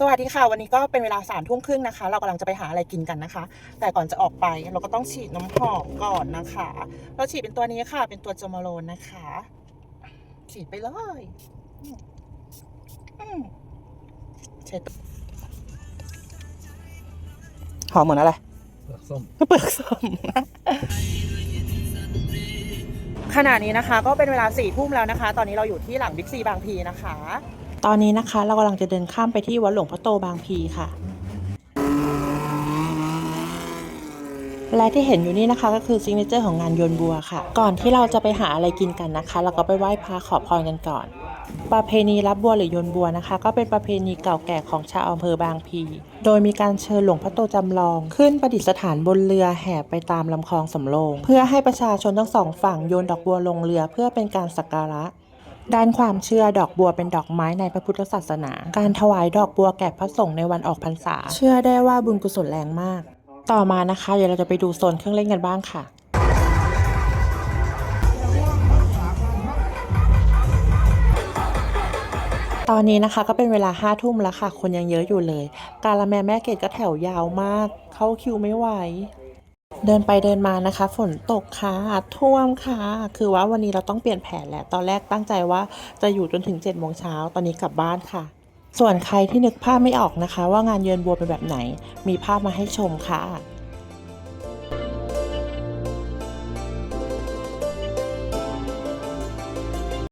สวัสดีค่ะ วันนี้ก็เป็นเวลาสามทุ่มครึ่งนะคะ เรากำลังจะไปหาอะไรกินกันนะคะ แต่ก่อนจะออกไปเราก็ต้องฉีดน้ำหอมก่อนนะคะ เราฉีดเป็นตัวนี้ค่ะ เป็นตัวจมาโลนนะคะ ฉีดไปเลยอืมอืมเช็ดหอมเหมือนอะไรเปลือกส้มเปลือกส้มขณะนี้นะคะ ก็เป็นเวลาสี่ทุ่มแล้วนะคะ ตอนนี้เราอยู่ที่หลังบิ๊กซีบางพีนะคะ ตอนนี้นะคะ เรากำลังจะเดินข้ามไปที่วัดหลวงพ่อโตบางพีค่ะ และที่เห็นอยู่นี่นะคะก็คือซิงเกิลเจอร์ของงานโยนบัวค่ะ ก่อนที่เราจะไปหาอะไรกินกันนะคะ เราก็ไปไหว้พระขอพรกันก่อน ประเพณีรับบัวหรือโยนบัวนะคะ ก็เป็นประเพณีเก่าแก่ของชาวอำเภอบางพี โดยมีการเชิญหลวงพ่อโตจำลอง ขึ้นประดิษฐานบนเรือแห่ไปตามลำคลองสำโรง เพื่อให้ประชาชนทั้งสองฝั่งโยนดอกบัวลงเรือเพื่อเป็นการสักการะ ด้านความเชื่อดอกบัวเป็นดอกไม้ในพระพุทธศาสนา การถวายดอกบัวแก่พระสงฆ์ในวันออกพรรษา เชื่อได้ว่าบุญกุศลแรงมาก ต่อมานะคะเดี๋ยวเราจะไปดูโซนเครื่องเล่นกันบ้างค่ะตอนนี้นะคะก็เป็นเวลาห้าทุ่มแล้วค่ะ คนยังเยอะอยู่เลย การละแมแม่เกดก็แถวยาวมาก เข้าคิวไม่ไหว เดินไปเดินมานะคะ ฝนตกค่ะท่วมค่ะ คือว่าวันนี้เราต้องเปลี่ยนแผนแหละ ตอนแรกตั้งใจว่าจะอยู่จนถึง7จ็ดโมงเช้าตอนนี้กลับบ้านค่ะ ส่วนใครที่นึกภาพไม่ออกนะคะ ว่างานเยือนบัวเป็นแบบไหน มีภาพมาให้ชมค่ะ